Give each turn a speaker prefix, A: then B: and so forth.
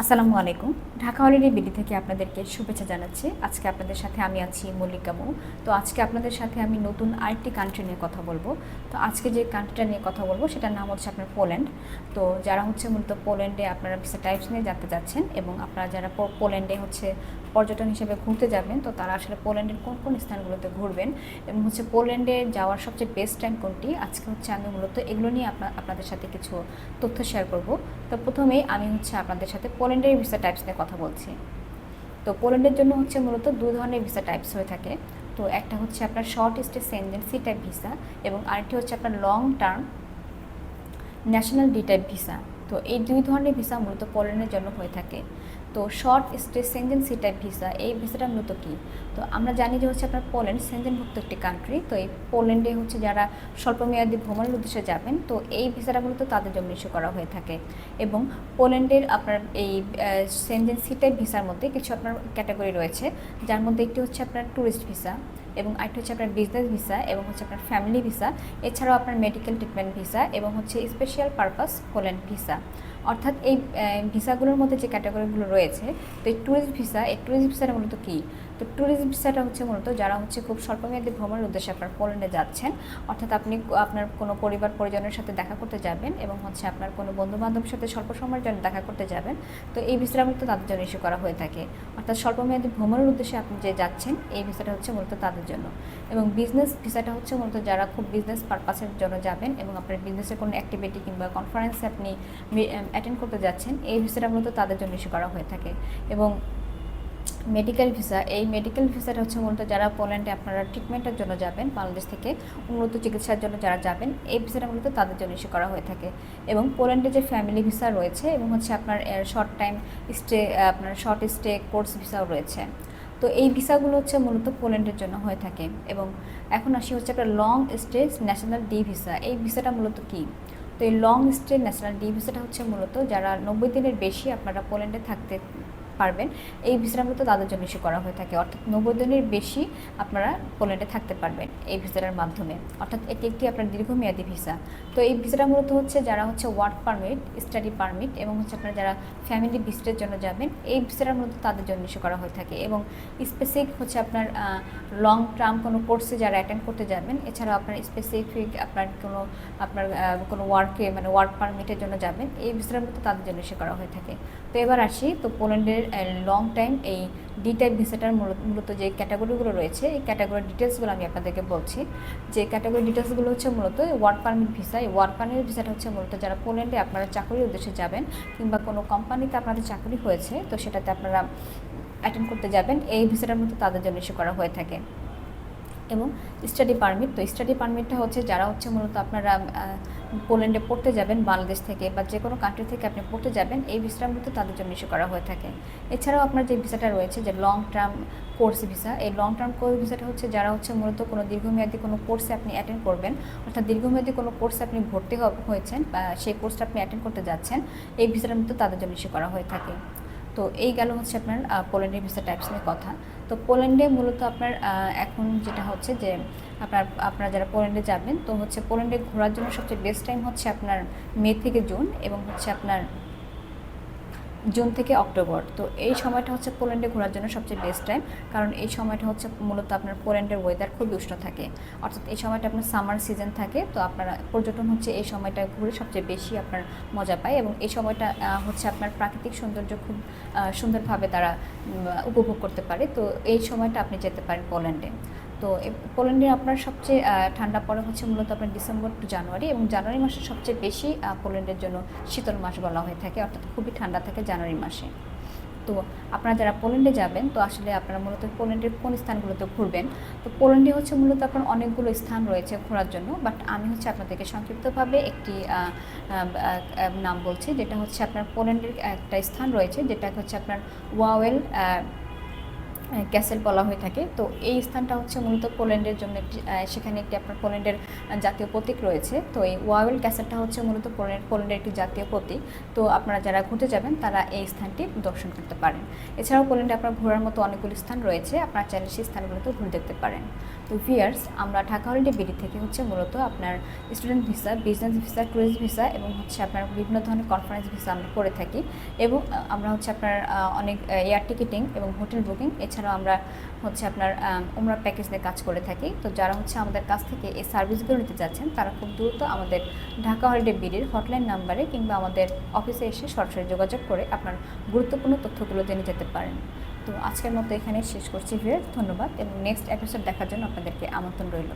A: আসসালামু আলাইকুম। Dhaka holiday BD থেকে আপনাদেরকে শুভেচ্ছা জানাচ্ছি। আজকে আপনাদের সাথে আমি আছি মল্লিকা মৌ তো আজকে আপনাদের সাথে আমি নতুন আরেকটি কান্ট্রি নিয়ে কথা বলব। তো আজকে যে কান্ট্রিটা নিয়ে কথা বলব, সেটার নাম হচ্ছে আপনার পোল্যান্ড তো যারা হচ্ছে মূলত পোল্যান্ডে আপনারা ভিসা টাইপস নিয়ে যেতে যাচ্ছেন এবং আপনারা যারা পোল্যান্ডে হচ্ছে পর্যটন হিসেবে ঘুরতে যাবেন, তো তারা আসলে পোল্যান্ডের কোন কোন স্থানগুলোতে ঘুরবেন এবং হচ্ছে পোল্যান্ডে যাওয়ার সবচেয়ে বেস্ট টাইম কোনটি? আজকে হচ্ছে আমি মূলত এগুলো নিয়ে আপনা- আপনাদের সাথে কিছু তথ্য শেয়ার করব। তো প্রথমেই আমি হচ্ছে আপনাদের সাথে পোল্যান্ডের ভিসা টাইপস নিয়ে কথা বলছি। তো পোল্যান্ডের জন্য হচ্ছে মূলত দু ধরনের ভিসা টাইপস হয়ে থাকে। তো একটা হচ্ছে আপনার short stay Schengen C type visa এবং আরেকটি হচ্ছে আপনার long term national D type visa তো এই দুই ধরনের ভিসা মূলত পোল্যান্ডের জন্য হয়ে থাকে। তো short stay Schengen C type visa এই ভিসাটা মূলত কী? তো আমরা জানি যে হচ্ছে আপনার পোল্যান্ড সেঞ্জেনভুক্ত একটি কান্ট্রি তো এই পোল্যান্ডে হচ্ছে যারা স্বল্পমেয়াদী ভ্রমণের উদ্দেশ্যে যাবেন, তো এই ভিসাটা মূলত তাদের জন্য ইস্যু করা হয়ে থাকে। এবং পোল্যান্ডের আপনার এই সেঞ্জেন সি টাইপ ভিসার মধ্যে কিছু আপনার ক্যাটাগরি রয়েছে, যার মধ্যে একটি হচ্ছে আপনার ট্যুরিস্ট ভিসা এবং আরেকটি হচ্ছে আপনার বিজনেস ভিসা এবং হচ্ছে আপনার ফ্যামিলি ভিসা এছাড়াও আপনার মেডিকেল ট্রিটমেন্ট ভিসা এবং হচ্ছে স্পেশাল পারপাস পোল্যান্ড ভিসা অর্থাৎ এই ভিসাগুলোর মধ্যে যে ক্যাটাগরিগুলো রয়েছে, তো এই ট্যুরিস্ট ভিসা এই ট্যুরিস্ট ভিসাটা মূলত কী? তো ট্যুরিস্ট ভিসাটা হচ্ছে মূলত যারা হচ্ছে খুব স্বল্পমেয়াদী ভ্রমণের উদ্দেশ্যে আপনার পোল্যান্ডে যাচ্ছেন, অর্থাৎ আপনি আপনার কোনো পরিবার পরিজনের সাথে দেখা করতে যাবেন এবং হচ্ছে আপনার কোনো বন্ধু বান্ধবের সাথে স্বল্প সময়ের জন্য দেখা করতে যাবেন, তো এই ভিসাটা মূলত তাদের জন্য ইস্যু করা হয়ে থাকে। অর্থাৎ স্বল্পমেয়াদী ভ্রমণের উদ্দেশ্যে আপনি যে যাচ্ছেন, এই ভিসাটা হচ্ছে মূলত তাদের জন্য। এবং বিজনেস ভিসাটা হচ্ছে মূলত যারা খুব বিজনেস পারপাসের জন্য যাবেন এবং আপনার বিজনেসের কোনো অ্যাক্টিভিটি কিংবা কনফারেন্সে আপনি অ্যাটেন্ড করতে যাচ্ছেন, এই ভিসাটা মূলত তাদের জন্য ইস্যু করা হয়ে থাকে। এবং মেডিকেল ভিসা এই মেডিকেল ভিসাটা হচ্ছে মূলত যারা পোল্যান্ডে আপনারা ট্রিটমেন্টের জন্য যাবেন বাংলাদেশ থেকে উন্নত চিকিৎসার জন্য যারা যাবেন, এই ভিসাটা মূলত তাদের জন্য ইস্যু করা হয়ে থাকে। এবং পোল্যান্ডে যে ফ্যামিলি ভিসা রয়েছে এবং হচ্ছে আপনার শর্ট টাইম স্টে আপনার শর্ট স্টে কোর্স ভিসাও রয়েছে। তো এই ভিসাগুলো হচ্ছে মূলত পোল্যান্ডের জন্য হয়ে থাকে। এবং এখন আসি হচ্ছে একটা long stay national D visa এই ভিসাটা মূলত কী? তো এই লং স্টে ন্যাশনাল ডি ভিসাটা হচ্ছে মূলত যারা নব্বই দিনের বেশি আপনারা পোল্যান্ডে থাকতে পারবেন। এই ভিসাটা মূলত তাদের জন্য ইস্যু করা হয়ে থাকে। অর্থাৎ নব্বই দিনের বেশি আপনারা পোল্যান্ডে থাকতে পারবেন এই ভিসাটার মাধ্যমে। অর্থাৎ এটি একটি আপনার দীর্ঘমেয়াদী ভিসা। তো এই ভিসাটা মূলত হচ্ছে যারা হচ্ছে ওয়ার্ক পারমিট, স্টাডি পারমিট এবং হচ্ছে আপনারা যারা ফ্যামিলি ভিজিটের জন্য যাবেন, এই ভিসাটা মূলত তাদের জন্য ইস্যু করা হয়ে থাকে এবং স্পেসিফিক হচ্ছে আপনার লং টার্ম কোনো কোর্সে যারা অ্যাটেন্ড করতে যাবেন, এছাড়াও আপনার স্পেসিফিক আপনার কোনো আপনার কোনো ওয়ার্কে মানে ওয়ার্ক পারমিটের জন্য যাবেন, এই ভিসাটা মূলত তাদের জন্য ইস্যু করা হয়ে থাকে। তো এবার আসি, তো পোল্যান্ডের লং টাইম এই ডি টাইপ ভিসাটার মূলত যে ক্যাটাগরিগুলো রয়েছে, এই ক্যাটাগরির ডিটেলসগুলো আমি আপনাদেরকে বলছি। যে ক্যাটাগরি ডিটেলসগুলো হচ্ছে মূলত ওয়ার্ক পারমিট ভিসা এই ওয়ার্ক পারমিট ভিসাটা হচ্ছে মূলত যারা পোল্যান্ডে আপনারা চাকরির উদ্দেশ্যে যাবেন কিংবা কোনো কোম্পানিতে আপনাদের চাকরি হয়েছে, তো সেটাতে আপনারা অ্যাটেন্ড করতে যাবেন, এই ভিসাটার মতো তাদের জন্য ইস্যু করা হয়ে থাকে। এবং স্টাডি পারমিট তো স্টাডি পারমিটটা হচ্ছে যারা হচ্ছে মূলত আপনারা পোল্যান্ডে পড়তে যাবেন বাংলাদেশ থেকে বা যে কোনো কান্ট্রি থেকে আপনি পড়তে যাবেন, এই ভিসাটা মূলত তাদের জন্য ইস্যু করা হয়ে থাকে। এছাড়াও আপনার যে ভিসাটা রয়েছে, যে লং টার্ম কোর্স ভিসা এই লং টার্ম কোর্স ভিসাটা হচ্ছে যারা হচ্ছে মূলত কোনো দীর্ঘমেয়াদী কোনো কোর্সে আপনি অ্যাটেন্ড করবেন, অর্থাৎ দীর্ঘমেয়াদী কোনো কোর্সে আপনি ভর্তি হয়েছেন বা সেই কোর্সটা আপনি অ্যাটেন্ড করতে যাচ্ছেন, এই ভিসাটার মতো তাদের জন্য ইস্যু করা হয়ে থাকে। তো এই গেল হচ্ছে আপনার পোল্যান্ডের ভিসা টাইপস নিয়ে কথা। তো পোল্যান্ডে মূলত আপনার এখন যেটা হচ্ছে যে আপনার, আপনারা যারা পোল্যান্ডে যাবেন, তো হচ্ছে পোল্যান্ডে ঘোরার জন্য সবচেয়ে বেস্ট টাইম হচ্ছে আপনার মে থেকে জুন এবং হচ্ছে আপনার জুন থেকে অক্টোবর। তো এই সময়টা হচ্ছে পোল্যান্ডে ঘোরার জন্য সবচেয়ে বেস্ট টাইম কারণ এই সময়টা হচ্ছে মূলত আপনার পোল্যান্ডের ওয়েদার খুবই উষ্ণ থাকে। অর্থাৎ এই সময়টা আপনার সামার সিজন থাকে, তো আপনারা পর্যটন হচ্ছে এই সময়টা ঘুরে সবচেয়ে বেশি আপনার মজা পায় এবং এই সময়টা হচ্ছে আপনার প্রাকৃতিক সৌন্দর্য খুব সুন্দরভাবে তারা উপভোগ করতে পারে। তো এই সময়টা আপনি যেতে পারেন পোল্যান্ডে। তো পোল্যান্ডে আপনার সবচেয়ে ঠান্ডা পড়ে হচ্ছে মূলত আপনার ডিসেম্বর টু জানুয়ারি এবং জানুয়ারি মাসে সবচেয়ে বেশি পোল্যান্ডের জন্য শীতল মাস বলা হয়ে থাকে, অর্থাৎ খুবই ঠান্ডা থাকে জানুয়ারি মাসে। তো আপনারা যারা পোল্যান্ডে যাবেন, তো আসলে আপনারা মূলত পোল্যান্ডের কোন স্থানগুলোতে ঘুরবেন? তো পোল্যান্ডে হচ্ছে মূলত আপনার অনেকগুলো স্থান রয়েছে ঘোরার জন্য বাট আমি হচ্ছে আপনাদেরকে সংক্ষিপ্তভাবে একটি নাম বলছি, যেটা হচ্ছে আপনার পোল্যান্ডের একটা স্থান রয়েছে, যেটা হচ্ছে আপনার ওয়াওয়েল ক্যাসেল বলা হয়ে থাকে। তো এই স্থানটা হচ্ছে মূলত পোল্যান্ডের জন্য সেখানে একটি আপনার পোল্যান্ডের জাতীয় প্রতীক রয়েছে। তো এই ওয়াওয়েল ক্যাসেলটা হচ্ছে মূলত পোল্যান্ড, পোল্যান্ডের একটি জাতীয় প্রতীক। তো আপনারা যারা ঘুরতে যাবেন, তারা এই স্থানটি দর্শন করতে পারেন। এছাড়াও পোল্যান্ডে আপনার ঘোরার মতো অনেকগুলি স্থান রয়েছে। আপনারা চাইলে সেই স্থানগুলোতে ঘুরে দেখতে পারেন। তো ভিয়ার্স আমরা ঢাকা হলিডে বিডি থেকে হচ্ছে মূলত আপনার student visa, business visa, tourist visa এবং হচ্ছে আপনার বিভিন্ন ধরনের কনফারেন্স ভিসা আমরা করে থাকি। এবং আমরা হচ্ছে আপনার অনেক এয়ার টিকিটিং এবং হোটেল বুকিং এছাড়াও আমরা হচ্ছে আপনার উমরা প্যাকেজ নিয়ে কাজ করে থাকি। তো যারা হচ্ছে আমাদের কাছ থেকে এই সার্ভিসগুলো নিতে যাচ্ছেন, তারা খুব দ্রুত আমাদের ঢাকা হলিডে বিডির হটলাইন নাম্বারে কিংবা আমাদের অফিসে এসে সরাসরি যোগাযোগ করে আপনার গুরুত্বপূর্ণ তথ্যগুলো জেনে যেতে পারেন। তো আজকের মতো এখানে শেষ করছি ভিড় ধন্যবাদ এবং নেক্সট এপিসোড দেখার জন্য আপনাদেরকে আমন্ত্রণ রইল।